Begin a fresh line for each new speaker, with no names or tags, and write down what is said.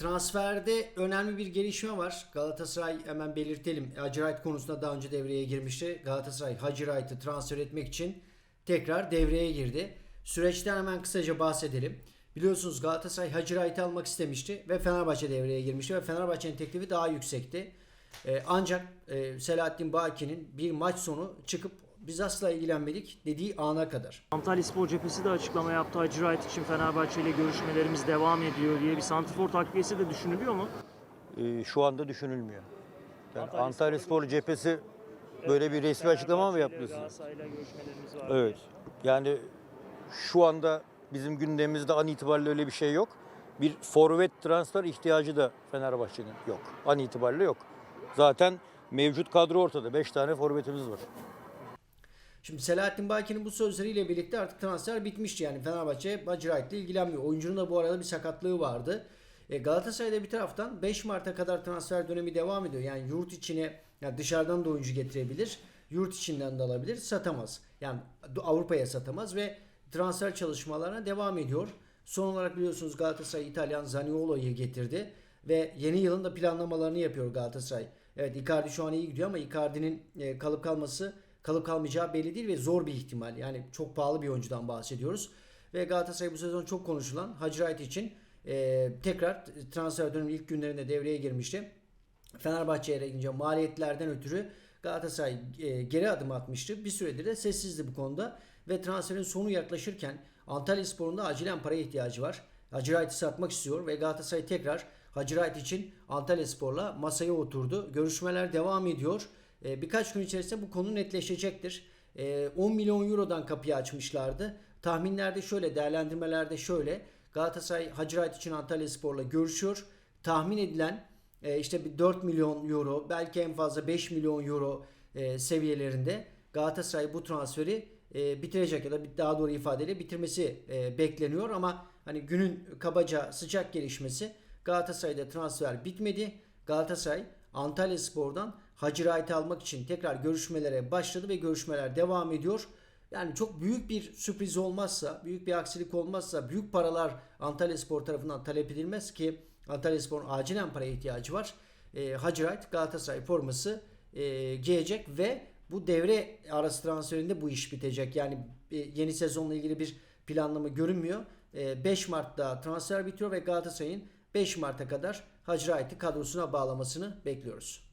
transferde önemli bir gelişme var. Galatasaray hemen belirtelim. Hacı Wright konusunda daha önce devreye girmişti. Galatasaray Hacı Wright'ı transfer etmek için tekrar devreye girdi. Süreçten hemen kısaca bahsedelim. Biliyorsunuz Galatasaray Hacı Wright'ı almak istemişti ve Fenerbahçe devreye girmişti ve Fenerbahçe'nin teklifi daha yüksekti. Ee, ancak e, Selahattin Baki'nin bir maç sonu çıkıp biz asla ilgilenmedik dediği ana kadar.
Antalya Spor cephesi de açıklama yaptı. Hacı Wright için Fenerbahçe ile görüşmelerimiz devam ediyor diye bir santrfor takviyesi de düşünülüyor mu?
Ee, şu anda düşünülmüyor. Yani
Antalya
Antalya,
Spor
cephesi böyle bir resmi açıklama mı yapıyorsunuz?
Galatasaray'la görüşmelerimiz var.
Evet. Yani şu anda bizim gündemimizde an itibariyle öyle bir şey yok. Bir forvet transfer ihtiyacı da Fenerbahçe'nin yok. An itibariyle yok. Zaten mevcut kadro ortada. 5 tane forvetimiz var.
Şimdi Selahattin Baki'nin bu sözleriyle birlikte artık transfer bitmişti. Yani Fenerbahçe Wright'le ilgilenmiyor. Oyuncunun da bu arada bir sakatlığı vardı. E, Galatasaray'da bir taraftan 5 Mart'a kadar transfer dönemi devam ediyor. Yani yurt içine yani dışarıdan da oyuncu getirebilir. Yurt içinden de alabilir. Satamaz. Yani Avrupa'ya satamaz ve transfer çalışmalarına devam ediyor. Son olarak biliyorsunuz Galatasaray İtalyan Zaniolo'yu getirdi ve yeni yılın da planlamalarını yapıyor Galatasaray. Evet Icardi şu an iyi gidiyor ama Icardi'nin e, kalıp kalması kalıp kalmayacağı belli değil ve zor bir ihtimal. Yani çok pahalı bir oyuncudan bahsediyoruz. Ve Galatasaray bu sezon çok konuşulan Hacı Wright için e, tekrar transfer dönemi ilk günlerinde devreye girmişti. Fenerbahçe'ye gelince maliyetlerden ötürü Galatasaray e, geri adım atmıştı. Bir süredir de sessizdi bu konuda. Ve transferin sonu yaklaşırken Antalya Spor'un acilen paraya ihtiyacı var. Hacı Wright'ı satmak istiyor ve Galatasaray tekrar Hacı Wright için Antalya Spor'la masaya oturdu. Görüşmeler devam ediyor. E, birkaç gün içerisinde bu konu netleşecektir. E, 10 milyon eurodan kapıyı açmışlardı. Tahminlerde şöyle, değerlendirmelerde şöyle. Galatasaray Hacı Wright için Antalya Spor'la görüşüyor. Tahmin edilen e, işte bir 4 milyon euro belki en fazla 5 milyon euro e, seviyelerinde Galatasaray bu transferi e, bitirecek ya da bir- daha doğru ifadeyle bitirmesi e, bekleniyor ama hani günün kabaca sıcak gelişmesi Galatasaray'da transfer bitmedi. Galatasaray Antalya Spor'dan Hacı Wright'ı almak için tekrar görüşmelere başladı ve görüşmeler devam ediyor. Yani çok büyük bir sürpriz olmazsa, büyük bir aksilik olmazsa, büyük paralar Antalya Spor tarafından talep edilmez ki Antalya Spor'un acilen paraya ihtiyacı var. E, Hacı Wright Galatasaray forması e, giyecek ve bu devre arası transferinde bu iş bitecek. Yani e, yeni sezonla ilgili bir planlama görünmüyor. E, 5 Mart'ta transfer bitiyor ve Galatasaray'ın 5 Mart'a kadar Hacı Wright'ı kadrosuna bağlamasını bekliyoruz.